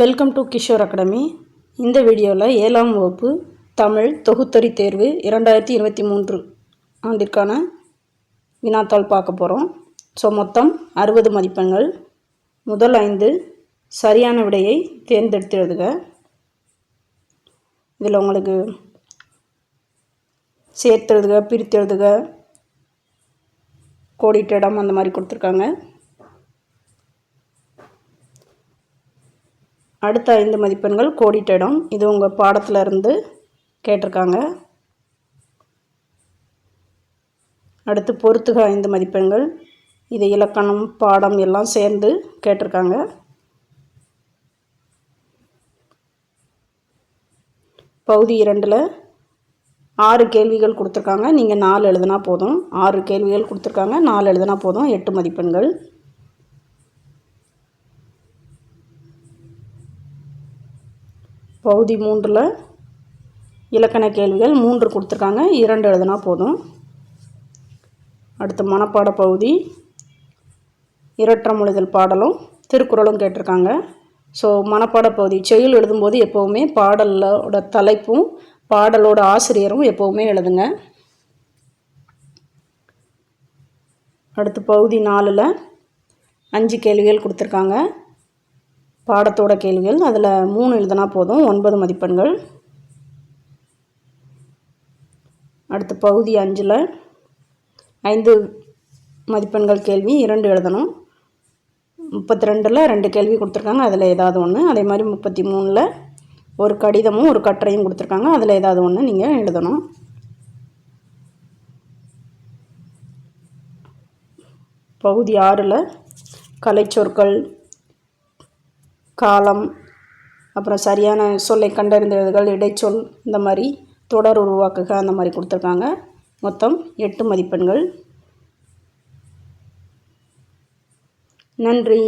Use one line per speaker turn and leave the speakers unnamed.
Welcome to Kishore academy இந்த வீடியோவில் ஏழாம் வகுப்பு தமிழ் தொகுத்தறி தேர்வு இரண்டாயிரத்தி இருபத்தி மூன்று ஆண்டிற்கான வினாத்தாள் பார்க்க போகிறோம் ஸோ மொத்தம் அறுபது மதிப்பெண்கள். முதல் ஐந்து சரியான விடையை தேர்ந்தெடுத்து எழுதுக இதில் உங்களுக்கு சேர்த்து எழுதுக பிரித்து எழுதுக கோடிட்ட இடம் அந்த மாதிரி கொடுத்துருக்காங்க. அடுத்த ஐந்து மதிப்பெண்கள் கோடிட்ட இடம் இது உங்கள் பாடத்தில் இருந்து கேட்டிருக்காங்க. அடுத்து பொறுத்துக ஐந்து மதிப்பெண்கள். இது இலக்கணம் பாடம் எல்லாம் சேர்ந்து கேட்டிருக்காங்க. பகுதி இரண்டில் ஆறு கேள்விகள் கொடுத்துருக்காங்க. நீங்கள் நாலு எழுதுனா போதும். ஆறு கேள்விகள் கொடுத்துருக்காங்க. நாலு எழுதுனா போதும். எட்டு மதிப்பெண்கள். பகுதி மூன்றில் இலக்கண கேள்விகள் மூன்று கொடுத்துருக்காங்க. இரண்டு எழுதுனா போதும். அடுத்து மனப்பாட பகுதி. இரட்டமொழிதல் பாடலும் திருக்குறளும் கேட்டிருக்காங்க. ஸோ மனப்பாட பகுதி. செயல் எழுதும்போது எப்போவுமே பாடலோட தலைப்பும் பாடலோட ஆசிரியரும் எப்போவுமே எழுதுங்க. அடுத்து பகுதி நாலில் அஞ்சு கேள்விகள் கொடுத்துருக்காங்க. பாடத்தோட கேள்விகள் அதில் மூணு எழுதுனா போதும். ஒன்பது மதிப்பெண்கள். அடுத்து பகுதி அஞ்சில் ஐந்து மதிப்பெண்கள் கேள்வி இரண்டு எழுதணும். முப்பத்தி ரெண்டில் ரெண்டு கேள்வி கொடுத்துருக்காங்க. அதில் ஏதாவது ஒன்று அதே மாதிரி முப்பத்தி மூணில் ஒரு கடிதமும் ஒரு கட்டுரையும் கொடுத்துருக்காங்க. அதில் ஏதாவது ஒன்று நீங்கள் எழுதணும். பகுதி ஆறில் கலைச்சொற்கள் காலம் அப்புறம் சரியான சொல்லை கண்டறிந்ததுகள் இடைச்சொல் இந்த மாதிரி தொடர் உருவாக்குக அந்த மாதிரி கொடுத்துருக்காங்க. மொத்தம் எட்டு மதிப்பெண்கள். நன்றி.